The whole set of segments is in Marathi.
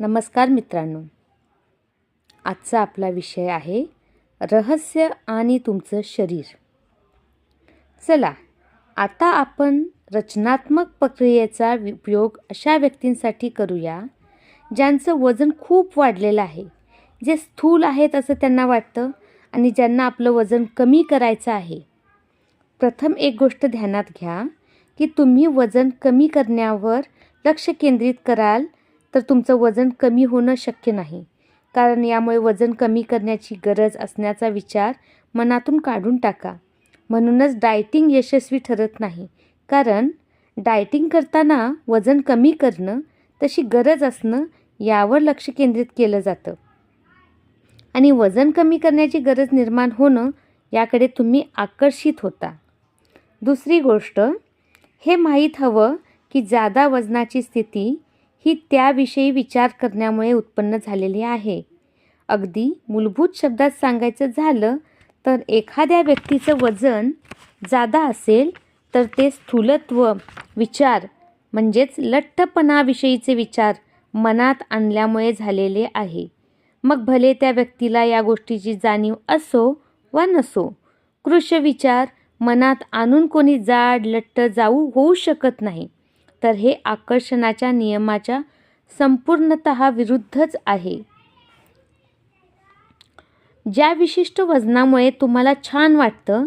नमस्कार मित्रांनो. आजचा आपला विषय आहे रहस्य आणि तुमचं शरीर. चला आता आपण रचनात्मक प्रक्रियेचा उपयोग अशा व्यक्तींसाठी करूया ज्यांचं वजन खूप वाढलेलं आहे जे स्थूल आहेत असं त्यांना वाटतं आणि ज्यांना आपलं वजन कमी करायचं आहे. प्रथम एक गोष्ट ध्यानात घ्या की तुम्ही वजन कमी करण्यावर लक्ष केंद्रित कराल तर तुमचं वजन कमी होणं शक्य नाही. कारण यामुळे वजन कमी करण्याची गरज असण्याचा विचार मनातून काढून टाका. म्हणूनच डायटिंग यशस्वी ठरत नाही. कारण डायटिंग करताना वजन कमी करणं तशी गरज असणं यावर लक्ष केंद्रित केलं जातं. आणि वजन कमी करण्याची गरज निर्माण होणं याकडे तुम्ही आकर्षित होता. दुसरी गोष्ट हे माहीत हवं की जादा वजनाची स्थिती ही त्याविषयी विचार करण्यामुळे उत्पन्न झालेली आहे. अगदी मूलभूत शब्दात सांगायचं झालं तर एखाद्या व्यक्तीचं वजन जादा असेल तर ते स्थूलत्व विचार म्हणजेच लठ्ठपणाविषयीचे विचार मनात आणल्यामुळे झालेले आहे. मग भले त्या व्यक्तीला या गोष्टीची जाणीव असो वा नसो कृष विचार मनात आणून कोणी जाड लठ्ठ जाऊ होऊ शकत नाही. तर हे आकर्षणाच्या नियमाच्या संपूर्णत विरुद्धच आहे. ज्या विशिष्ट वजनामुळे तुम्हाला छान वाटतं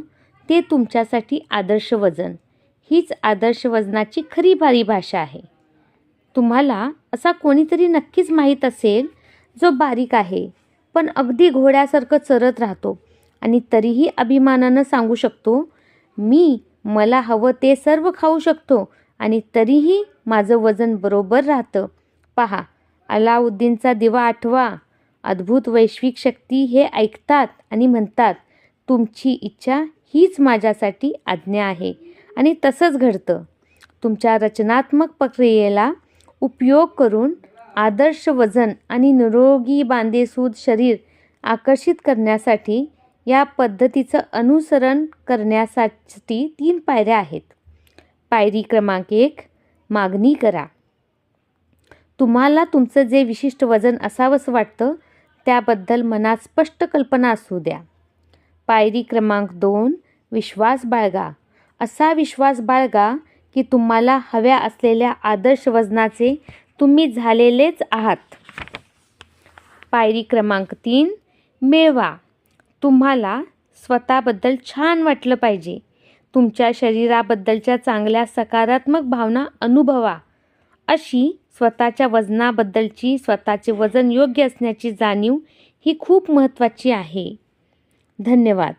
ते तुमच्यासाठी आदर्श वजन. हीच आदर्श वजनाची खरी भारी भाषा आहे. तुम्हाला असा कोणीतरी नक्कीच माहीत असेल जो बारीक आहे पण अगदी घोड्यासारखं चरत राहतो आणि तरीही अभिमानानं सांगू शकतो मी मला हवं ते सर्व खाऊ शकतो आणि तरीही माझं वजन बरोबर राहतं. पहा अलाउद्दीनचा दिवा आठवा. अद्भुत वैश्विक शक्ती हे ऐकतात आणि म्हणतात तुमची इच्छा हीच माझ्यासाठी आज्ञा आहे. आणि तसंच घडतं. तुमच्या रचनात्मक प्रक्रियेला उपयोग करून आदर्श वजन आणि निरोगी बांधेसूद शरीर आकर्षित करण्यासाठी या पद्धतीचं अनुसरण करण्यासाठी तीन पायऱ्या आहेत. पायरी क्रमांक एक मागणी करा. तुम्हाला तुमचं जे विशिष्ट वजन असावंसं वाटतं त्याबद्दल मनात स्पष्ट कल्पना असू द्या. पायरी क्रमांक दोन विश्वास बाळगा. असा विश्वास बाळगा की तुम्हाला हव्या असलेल्या आदर्श वजनाचे तुम्ही झालेलेच आहात. पायरी क्रमांक तीन मिळवा. तुम्हाला स्वतःबद्दल छान वाटलं पाहिजे. तुमच्या शरीराबद्दलच्या चांगल्या सकारात्मक भावना अनुभवा. अशी स्वतःच्या वजनाबद्दलची स्वतःचे वजन योग्य असण्याची जाणीव ही खूप महत्त्वाची आहे. धन्यवाद.